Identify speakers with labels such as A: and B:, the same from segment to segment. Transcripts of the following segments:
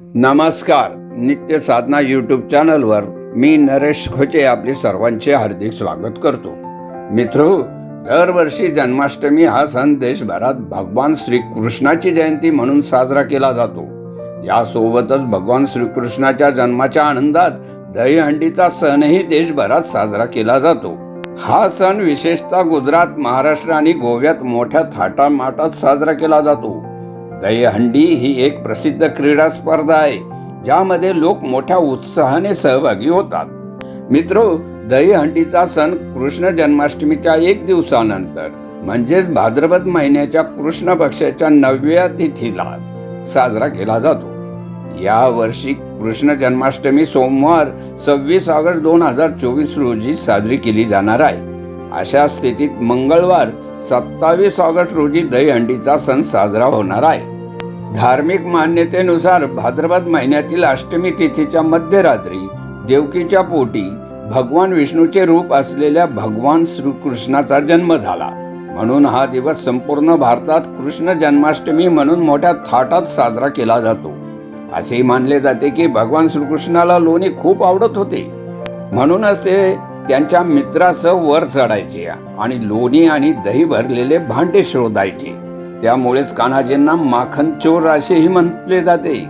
A: नमस्कार नित्य साधना यूट्यूब चॅनलवर मी नरेश खोचे आपले सर्वांचे हार्दिक स्वागत करतो. मित्रो दरवर्षी जन्माष्टमी हा सण देशभरात भगवान श्रीकृष्णाची जयंती म्हणून साजरा केला जातो. यासोबतच भगवान श्रीकृष्णाच्या जन्माच्या आनंदात दहीहंडीचा सणही देशभरात साजरा केला जातो. हा सण विशेषतः गुजरात महाराष्ट्र आणि गोव्यात मोठ्या थाटामाटात साजरा केला जातो. दहीहंडी ही एक प्रसिद्ध क्रीडा स्पर्धा आहे ज्यामध्ये लोक मोठ्या उत्साहाने सहभागी होतात. मित्रो दहीहंडीचा सण कृष्ण जन्माष्टमीच्या एक दिवसानंतर म्हणजेच भाद्रपद महिन्याच्या कृष्ण पक्षाच्या नवव्या तिथीला साजरा केला जातो. या वर्षी कृष्ण जन्माष्टमी सोमवार सव्वीस ऑगस्ट दोन हजार चोवीस रोजी साजरी केली जाणार आहे. अशा स्थितीत मंगळवार सत्तावीस ऑगस्ट रोजी दहीहंडीचा सण साजरा होणार आहे. धार्मिक मान्यतेनुसार भाद्रपद महिन्यातील अष्टमी तिथीच्या मध्यरात्री देवकीच्या पोटी भगवान विष्णूचे रूप असलेल्या भगवान श्रीकृष्णाचा जन्म झाला. म्हणून हा दिवस संपूर्ण भारतात कृष्ण जन्माष्टमी म्हणून मोठ्या थाटात साजरा केला जातो. असेही मानले जाते की भगवान श्रीकृष्णाला लोणी खूप आवडत होते. म्हणूनच ते त्यांच्या मित्रासह वर चढायचे आणि लोणी आणि दही भरलेले भांडे शोधायचे. त्यामुळेच कान्हाजींना माखन चोर असेही म्हटले जाते.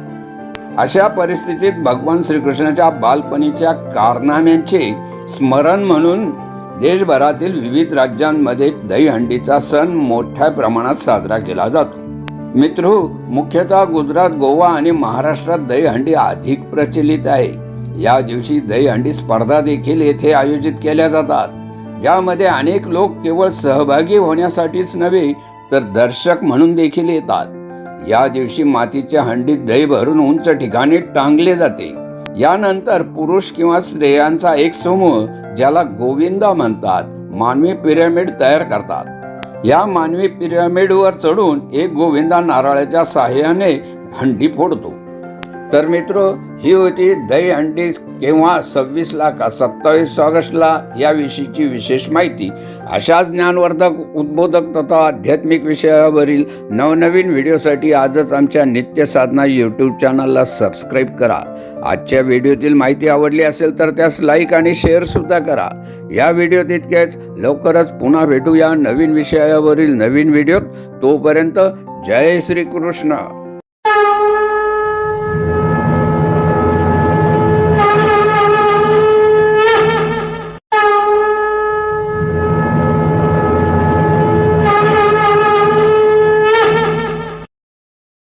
A: अशा परिस्थितीत भगवान श्रीकृष्णाच्या बालपणीच्या कारनाम्यांचे स्मरण म्हणून देशभरातील विविध राज्यांमध्ये दहीहंडीचा सण मोठ्या प्रमाणात साजरा केला जातो. मित्र मुख्यतः गुजरात गोवा आणि महाराष्ट्रात दहीहंडी अधिक प्रचलित आहे. या दिवशी दहीहंडी स्पर्धा देखील येथे आयोजित केल्या जातात. ज्यामध्ये अनेक लोक केवळ सहभागी होण्यासाठीच नव्हे तर दर्शक म्हणून देखील येतात. या दिवशी मातीच्या हंडीत दही भरून उंच ठिकाणी टांगले जाते. यानंतर पुरुष किंवा स्त्रियांचा एक समूह ज्याला गोविंदा म्हणतात मानवी पिरॅमिड तयार करतात. या मानवी पिरॅमिडवर चढून एक गोविंदा नारळाच्या सहाय्याने हंडी फोडतो. तर मित्र ही होती दही हंडी केव्हा सव्वीसला का सत्तावीस ऑगस्टला याविषयीची विशेष माहिती. अशाच ज्ञानवर्धक उद्बोधक तथा आध्यात्मिक विषयावरील नवनवीन व्हिडिओसाठी आजच आमच्या नित्य साधना यूट्यूब चॅनलला सबस्क्राईब करा. आजच्या व्हिडिओतील माहिती आवडली असेल तर त्यास लाईक आणि शेअरसुद्धा करा. या व्हिडिओत इतकेच. लवकरच पुन्हा भेटू या नवीन विषयावरील नवीन व्हिडिओत. तोपर्यंत जय श्रीकृष्ण.